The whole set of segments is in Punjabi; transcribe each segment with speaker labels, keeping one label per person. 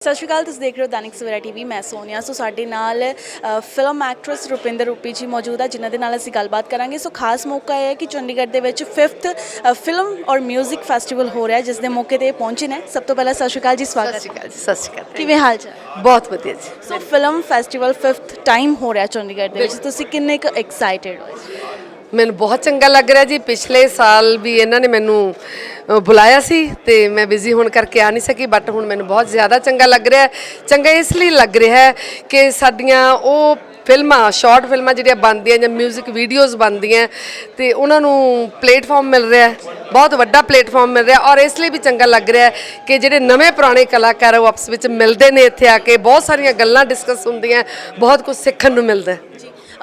Speaker 1: ਸਤਿ ਸ਼੍ਰੀ ਅਕਾਲ ਤੁਸੀਂ ਦੇਖ ਰਹੇ ਹੋ ਦੈਨਿਕ ਸਵੇਰਾ ਟੀਵੀ ਮੈਂ ਸੋਨੀਆ। ਸੋ ਸਾਡੇ ਨਾਲ uh, film actress Rupinder Rupi ji ਮੌਜੂਦ ਆ ਜਿਨ੍ਹਾਂ ਦੇ ਨਾਲ ਅਸੀਂ ਗੱਲਬਾਤ ਕਰਾਂਗੇ। ਸੋ ਖਾਸ ਮੌਕਾ ਇਹ ਹੈ ਕਿ ਚੰਡੀਗੜ੍ਹ ਦੇ ਵਿੱਚ 5th ਫਿਲਮ ਔਰ 뮤직 ਫੈਸਟੀਵਲ ਹੋ ਰਿਹਾ ਹੈ, ਜਿਸ ਦੇ ਮੌਕੇ ਤੇ ਇਹ ਪਹੁੰਚੇ ਨੇ। ਸਭ ਤੋਂ ਪਹਿਲਾਂ ਸਤਿ ਸ਼੍ਰੀ ਅਕਾਲ ਜੀ
Speaker 2: ਸਤਿ
Speaker 1: ਸਵਾਗਤ
Speaker 2: ਸ਼੍ਰੀ ਅਕਾਲ ਜੀ ਸਤਿ ਸ਼੍ਰੀ ਅਕਾਲ।
Speaker 1: ਕਿਵੇਂ ਹਾਲ ਚਾਲ?
Speaker 2: ਬਹੁਤ ਵਧੀਆ ਜੀ।
Speaker 1: So film festival 5th time ਹੋ ਰਿਹਾ ਚੰਡੀਗੜ੍ਹ ਦੇ ਵਿੱਚ। ਤੁਸੀਂ ਕਿੰਨੇ ਕੁ ਐਕਸਾਈਟਿਡ ਹੋ
Speaker 2: ਮੈਨੂੰ ਬਹੁਤ ਚੰਗਾ ਲੱਗ ਰਿਹਾ ਜੀ। ਪਿਛਲੇ ਸਾਲ ਵੀ ਇਹਨਾਂ ਨੇ ਮੈਨੂੰ ਅ, ਬੁਲਾਇਆ ਸੀ ਤੇ ਮੈਂ ਬਿਜ਼ੀ ਹੋਣ ਕਰਕੇ ਆ ਨਹੀਂ ਸਕੀ ਬਟ ਹੁਣ ਮੈਨੂੰ ਬਹੁਤ ਜ਼ਿਆਦਾ ਚੰਗਾ ਲੱਗ ਰਿਹਾ ਹੈ। ਚੰਗਾ ਇਸ ਲਈ ਲੱਗ ਰਿਹਾ ਹੈ ਕਿ ਸਾਡੀਆਂ ਉਹ ਫਿਲਮਾਂ ਸ਼ਾਰਟ ਫਿਲਮਾਂ ਜਿਹੜੀਆਂ ਬਣਦੀਆਂ ਜਾਂ 뮤직 ਵੀਡੀਓਜ਼ ਬਣਦੀਆਂ ਤੇ ਉਹਨਾਂ ਨੂੰ ਪਲੇਟਫਾਰਮ ਮਿਲ ਰਿਹਾ ਹੈ। ਬਹੁਤ ਵੱਡਾ ਪਲੇਟਫਾਰਮ ਮਿਲ ਰਿਹਾ ਔਰ ਇਸ ਲਈ ਵੀ ਚੰਗਾ ਲੱਗ ਰਿਹਾ ਹੈ ਕਿ ਜਿਹੜੇ ਨਵੇਂ ਪੁਰਾਣੇ ਕਲਾਕਾਰ ਆ, ਉਹ ਆਪਸ ਵਿੱਚ ਮਿਲਦੇ ਨੇ ਇੱਥੇ ਆ ਕੇ। ਬਹੁਤ ਸਾਰੀਆਂ ਗੱਲਾਂ ਡਿਸਕਸ ਹੁੰਦੀਆਂ ਬਹੁਤ ਕੁਝ ਸਿੱਖਣ ਨੂੰ ਮਿਲਦਾ ਹੈ।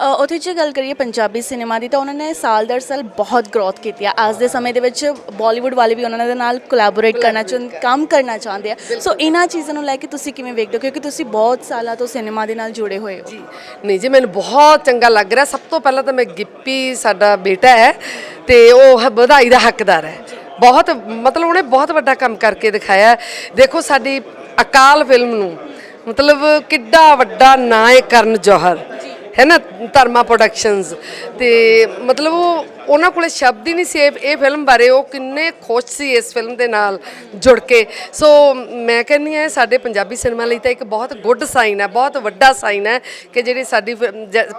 Speaker 1: ਉਥੇ ਜੇ ਗੱਲ ਕਰੀਏ ਪੰਜਾਬੀ ਸਿਨੇਮਾ ਦੀ ਤਾਂ ਉਹਨਾਂ ਨੇ ਸਾਲ ਦਰ ਸਾਲ ਬਹੁਤ ਗਰੋਥ ਕੀਤੀ ਆ। ਅੱਜ ਦੇ ਸਮੇਂ ਦੇ ਵਿੱਚ ਬਾਲੀਵੁੱਡ ਵਾਲੇ ਵੀ ਉਹਨਾਂ ਦੇ ਨਾਲ ਕੋਲੈਬੋਰੇਟ ਕਰਨਾ ਚਾਹੁੰਦੇ ਕੰਮ ਕਰਨਾ ਚਾਹੁੰਦੇ ਆ। ਸੋ ਇਹਨਾਂ ਚੀਜ਼ਾਂ ਨੂੰ ਲੈ ਕੇ ਤੁਸੀਂ ਕਿਵੇਂ ਵੇਖਦੇ ਹੋ? ਕਿਉਂਕਿ ਤੁਸੀਂ ਬਹੁਤ ਸਾਲਾਂ ਤੋਂ ਸਿਨੇਮਾ ਦੇ ਨਾਲ ਜੁੜੇ ਹੋਏ ਹੋ।
Speaker 2: ਜੀ। ਨਹੀਂ ਜੀ ਮੈਨੂੰ ਬਹੁਤ ਚੰਗਾ ਲੱਗ ਰਿਹਾ। ਸਭ ਤੋਂ ਪਹਿਲਾਂ ਤਾਂ ਮੈਂ ਗਿੱਪੀ ਸਾਡਾ ਬੇਟਾ ਹੈ ਤੇ ਉਹ ਵਧਾਈ ਦਾ ਹੱਕਦਾਰ ਹੈ। ਬਹੁਤ ਮਤਲਬ ਉਹਨੇ ਬਹੁਤ ਵੱਡਾ ਕੰਮ ਕਰਕੇ ਦਿਖਾਇਆ। ਦੇਖੋ ਸਾਡੀ ਅਕਾਲ ਫਿਲਮ ਨੂੰ ਮਤਲਬ ਕਿੱਡਾ ਵੱਡਾ ਨਾਂ ਹੈ ਕਰਨ ਜੌਹਰ। ਹੈ ਨਾ? ਧਰਮਾ ਪ੍ਰੋਡਕਸ਼ਨਸ ਤੇ ਮਤਲਬ ਉਹ ਉਹਨਾਂ ਕੋਲੇ ਸ਼ਬਦ ਹੀ ਨਹੀਂ ਸੀ ਇਹ ਇਹ ਫਿਲਮ ਬਾਰੇ ਉਹ ਕਿੰਨੇ ਖੁਸ਼ ਸੀ ਇਸ ਫਿਲਮ ਦੇ ਨਾਲ ਜੁੜ ਕੇ। ਸੋ ਮੈਂ ਕਹਿੰਦੀ ਹਾਂ ਸਾਡੇ ਪੰਜਾਬੀ ਸਿਨੇਮਾ ਲਈ ਤਾਂ ਇੱਕ ਬਹੁਤ ਗੁੱਡ ਸਾਈਨ ਹੈ ਬਹੁਤ ਵੱਡਾ ਸਾਈਨ ਹੈ ਕਿ ਜਿਹੜੀ ਸਾਡੀ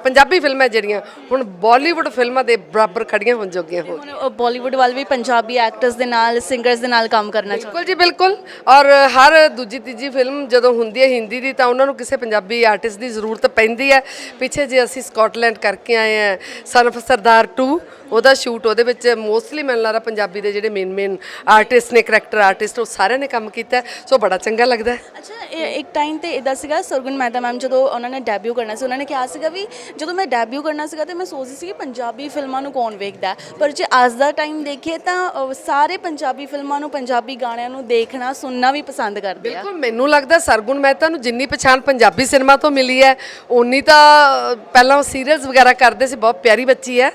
Speaker 2: ਪੰਜਾਬੀ ਫਿਲਮਾਂ ਜਿਹੜੀਆਂ ਹੁਣ ਬਾਲੀਵੁੱਡ ਫਿਲਮਾਂ ਦੇ ਬਰਾਬਰ ਖੜੀਆਂ ਹੋਣ ਜੋਗੀਆਂ ਹੋ
Speaker 1: ਬਾਲੀਵੁੱਡ ਵਾਲ ਵੀ ਪੰਜਾਬੀ ਐਕਟਰਸ ਦੇ ਨਾਲ ਸਿੰਗਰਸ ਦੇ ਨਾਲ ਕੰਮ ਕਰਨਾ ਚਾਹੁੰਦੇ
Speaker 2: ਬਿਲਕੁਲ ਜੀ ਬਿਲਕੁਲ। ਔਰ ਹਰ ਦੂਜੀ ਤੀਜੀ ਫਿਲਮ ਜਦੋਂ ਹੁੰਦੀ ਹੈ ਹਿੰਦੀ ਦੀ ਤਾਂ ਉਹਨਾਂ ਨੂੰ ਕਿਸੇ ਪੰਜਾਬੀ ਆਰਟਿਸਟ ਦੀ ਜ਼ਰੂਰਤ ਪੈਂਦੀ ਹੈ। ਪਿੱਛੇ ਜੇ ਅਸੀਂ ਸਕਾਟਲੈਂਡ ਕਰਕੇ ਆਏ ਆ। ਸਨ of ਸਰਦਾਰ 2 ਉਹਦਾ ਸ਼ੂਟ ਉਹਦੇ ਵਿੱਚ ਮੋਸਟਲੀ ਮੈਨੂੰ ਲੱਗਦਾ ਪੰਜਾਬੀ ਦੇ ਜਿਹੜੇ ਮੇਨ ਮੇਨ ਆਰਟਿਸਟ ਨੇ ਕਰੈਕਟਰ ਆਰਟਿਸਟ ਉਹ ਸਾਰਿਆਂ ਨੇ ਕੰਮ ਕੀਤਾ। ਸੋ ਬੜਾ ਚੰਗਾ ਲੱਗਦਾ।
Speaker 1: ਅੱਛਾ ਇਹ ਇੱਕ ਟਾਈਮ ਤੇ ਇਦਾਂ ਸੀਗਾ ਸਰਗੁਣ ਮਹਿਤਾ ਮੈਮ ਜਦੋਂ ਉਹਨਾਂ ਨੇ ਡੈਬਿਊ ਕਰਨਾ ਸੀ ਉਹਨਾਂ ਨੇ ਕਿਹਾ ਸੀਗਾ ਵੀ ਜਦੋਂ ਮੈਂ ਡੈਬਿਊ ਕਰਨਾ ਸੀਗਾ ਤੇ ਮੈਂ ਸੋਚਦੀ ਸੀ ਕਿ ਪੰਜਾਬੀ ਫਿਲਮਾਂ ਨੂੰ ਕੌਣ ਵੇਖਦਾ? ਪਰ ਜੇ ਅੱਜ ਦਾ ਟਾਈਮ ਦੇਖੀਏ ਤਾਂ ਸਾਰੇ ਪੰਜਾਬੀ ਫਿਲਮਾਂ ਨੂੰ ਪੰਜਾਬੀ ਗਾਣਿਆਂ ਨੂੰ ਦੇਖਣਾ ਸੁਣਨਾ ਵੀ ਪਸੰਦ ਕਰਦੇ ਆ।
Speaker 2: ਬਿਲਕੁਲ ਮੈਨੂੰ ਲੱਗਦਾ ਸਰਗੁਣ ਮਹਿਤਾ ਨੂੰ ਜਿੰਨੀ ਪਛਾਣ ਪੰਜਾਬੀ ਸਿਨੇਮਾ ਤੋਂ ਮਿਲੀ ਹੈ ਉਨੀ ਤਾਂ ਪਹਿਲਾਂ ਸੀਰੀਅਲਸ ਵਗੈਰਾ ਕਰਦੇ ਸੀ ਬਹੁਤ ਪਿਆਰੀ ਬੱਚੀ ਹੈ।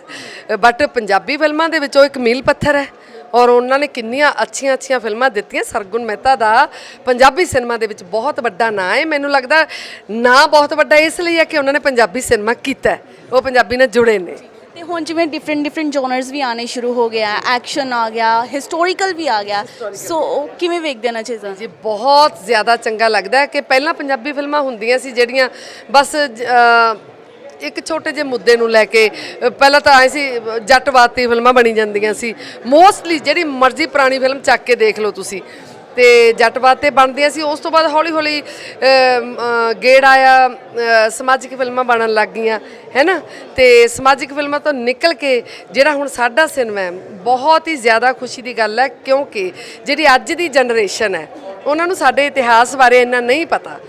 Speaker 2: ਬਟ ਪੰਜਾਬੀ ਫਿਲਮਾਂ ਦੇ ਵਿੱਚ ਉਹ ਇੱਕ ਮੀਲ ਪੱਥਰ ਹੈ ਔਰ ਉਹਨਾਂ ਨੇ ਕਿੰਨੀਆਂ ਅੱਛੀਆਂ ਅੱਛੀਆਂ ਫਿਲਮਾਂ ਦਿੱਤੀਆਂ। ਸਰਗੁਣ ਮਹਿਤਾ ਦਾ ਪੰਜਾਬੀ ਸਿਨੇਮਾ ਦੇ ਵਿੱਚ ਬਹੁਤ ਵੱਡਾ ਨਾਂ ਹੈ। ਮੈਨੂੰ ਲੱਗਦਾ ਨਾਂ ਬਹੁਤ ਵੱਡਾ ਇਸ ਲਈ ਹੈ ਕਿ ਉਹਨਾਂ ਨੇ ਪੰਜਾਬੀ ਸਿਨੇਮਾ ਕੀਤਾ। ਉਹ ਪੰਜਾਬੀ ਨਾਲ ਜੁੜੇ ਨੇ।
Speaker 1: ਤੇ ਹੁਣ ਜਿਵੇਂ ਡਿਫਰੈਂਟ ਡਿਫਰੈਂਟ ਜਨਰਸ ਵੀ ਆਣੇ ਸ਼ੁਰੂ ਹੋ ਗਿਆ ਐਕਸ਼ਨ ਆ ਗਿਆ ਹਿਸਟੋਰੀਕਲ ਵੀ ਆ ਗਿਆ। ਸੋ ਕਿਵੇਂ ਵੇਖਦੇ ਨਾ ਚੀਜ਼ਾਂ?
Speaker 2: ਜੀ ਬਹੁਤ ਜ਼ਿਆਦਾ ਚੰਗਾ ਲੱਗਦਾ ਕਿ ਪਹਿਲਾਂ ਪੰਜਾਬੀ ਫਿਲਮਾਂ ਹੁੰਦੀਆਂ ਸੀ ਜਿਹੜੀਆਂ ਬਸ ਇੱਕ ਛੋਟੇ ਜਿਹੇ ਮੁੱਦੇ ਨੂੰ ਲੈ ਕੇ ਪਹਿਲਾਂ ਤਾਂ ਆਏ ਸੀ ਜੱਟਵਾਦ ਦੀ ਫਿਲਮਾਂ ਬਣੀ ਜਾਂਦੀਆਂ ਸੀ। ਮੋਸਟਲੀ ਜਿਹੜੀ ਮਰਜ਼ੀ ਪੁਰਾਣੀ ਫਿਲਮ ਚੱਕ ਕੇ ਦੇਖ ਲਓ ਤੁਸੀਂ। ਤੇ ਜੱਟਵਾਦ ਤੇ ਬਣਦੀਆਂ ਸੀ। ਉਸ ਤੋਂ ਬਾਅਦ ਹੌਲੀ ਹੌਲੀ ਗੇੜ ਆਇਆ ਸਮਾਜਿਕ ਫਿਲਮਾਂ ਬਣਨ ਲੱਗ ਗਈਆਂ, ਹੈ ਨਾ? ਤੇ ਸਮਾਜਿਕ ਫਿਲਮਾਂ ਤੋਂ ਨਿਕਲ ਕੇ ਜਿਹੜਾ ਹੁਣ ਸਾਡਾ ਸਿਨੇਮਾ ਹੈ, ਬਹੁਤ ਹੀ ਜ਼ਿਆਦਾ ਖੁਸ਼ੀ ਦੀ ਗੱਲ ਹੈ, ਕਿਉਂਕਿ ਜਿਹੜੀ ਅੱਜ ਦੀ ਜਨਰੇਸ਼ਨ ਹੈ, ਉਹਨਾਂ ਨੂੰ ਸਾਡੇ ਇਤਿਹਾਸ ਬਾਰੇ ਇੰਨਾ ਨਹੀਂ ਪਤਾ।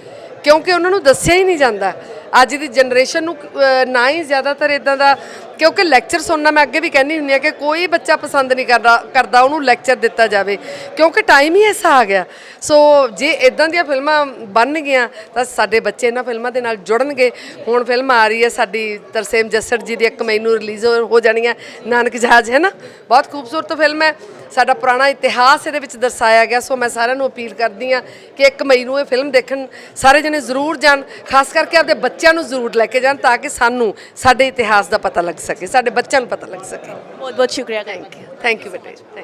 Speaker 2: ਕਿਉਂਕਿ ਉਹਨਾਂ ਨੂੰ ਦੱਸਿਆ ਹੀ ਨਹੀਂ ਜਾਂਦਾ। ਅੱਜ ਦੀ ਜਨਰੇਸ਼ਨ ਨੂੰ ਨਾ ਹੀ ਜ਼ਿਆਦਾਤਰ ਇਦਾਂ ਦਾ ਕਿਉਂਕਿ ਲੈਕਚਰ ਸੁਣਨਾ ਮੈਂ ਅੱਗੇ ਵੀ ਕਹਿੰਦੀ ਹੁੰਦੀ ਆ ਕਿ ਕੋਈ ਬੱਚਾ ਪਸੰਦ ਨਹੀਂ ਕਰਦਾ ਕਰਦਾ ਉਹਨੂੰ ਲੈਕਚਰ ਦਿੱਤਾ ਜਾਵੇ, ਕਿਉਂਕਿ ਟਾਈਮ ਹੀ ਐਸਾ ਆ ਗਿਆ। ਸੋ ਜੇ ਇਦਾਂ ਦੀਆਂ ਫਿਲਮਾਂ ਬਣ ਗਈਆਂ, ਤਾਂ ਸਾਡੇ ਬੱਚੇ ਇਹਨਾਂ ਫਿਲਮਾਂ ਦੇ ਨਾਲ ਜੁੜਨਗੇ। ਹੁਣ ਫਿਲਮ ਆ ਰਹੀ ਹੈ ਸਾਡੀ ਤਰਸੇਮ ਜੱਸੜ ਜੀ ਦੀ, ਇੱਕ ਮਈ ਨੂੰ ਰਿਲੀਜ਼ ਹੋ ਜਾਣੀ ਹੈ, ਨਾਨਕ ਜਹਾਜ਼, ਹੈ ਨਾ? ਬਹੁਤ ਖੂਬਸੂਰਤ ਫਿਲਮ ਹੈ। ਸਾਡਾ ਪੁਰਾਣਾ ਇਤਿਹਾਸ ਇਹਦੇ ਵਿੱਚ ਦਰਸਾਇਆ ਗਿਆ। ਸੋ ਮੈਂ ਸਾਰਿਆਂ ਨੂੰ ਅਪੀਲ ਕਰਦੀ ਆ ਕਿ 1 ਮਈ ਨੂੰ ਇਹ ਫਿਲਮ ਦੇਖਣ ਸਾਰੇ ਜਣੇ ਜ਼ਰੂਰ ਜਾਣ, ਖਾਸ ਕਰਕੇ ਆਪਣੇ ਬੱਚਿਆਂ ਨੂੰ ਜ਼ਰੂਰ ਲੈ ਕੇ ਜਾਣ, ਤਾਂ ਕਿ ਸਾਨੂੰ, ਸਾਡੇ ਇਤਿਹਾਸ ਦਾ ਪਤਾ ਲੱਗ ਸਕੇ। ਸਕੇ ਸਾਡੇ ਬੱਚਿਆਂ ਨੂੰ ਪਤਾ ਲੱਗ ਸਕੇ।
Speaker 1: ਬਹੁਤ ਬਹੁਤ ਸ਼ੁਕਰੀਆ
Speaker 2: ਥੈਂਕ ਯੂ ਥੈਂਕ ਯੂ ਬੇਟੇ।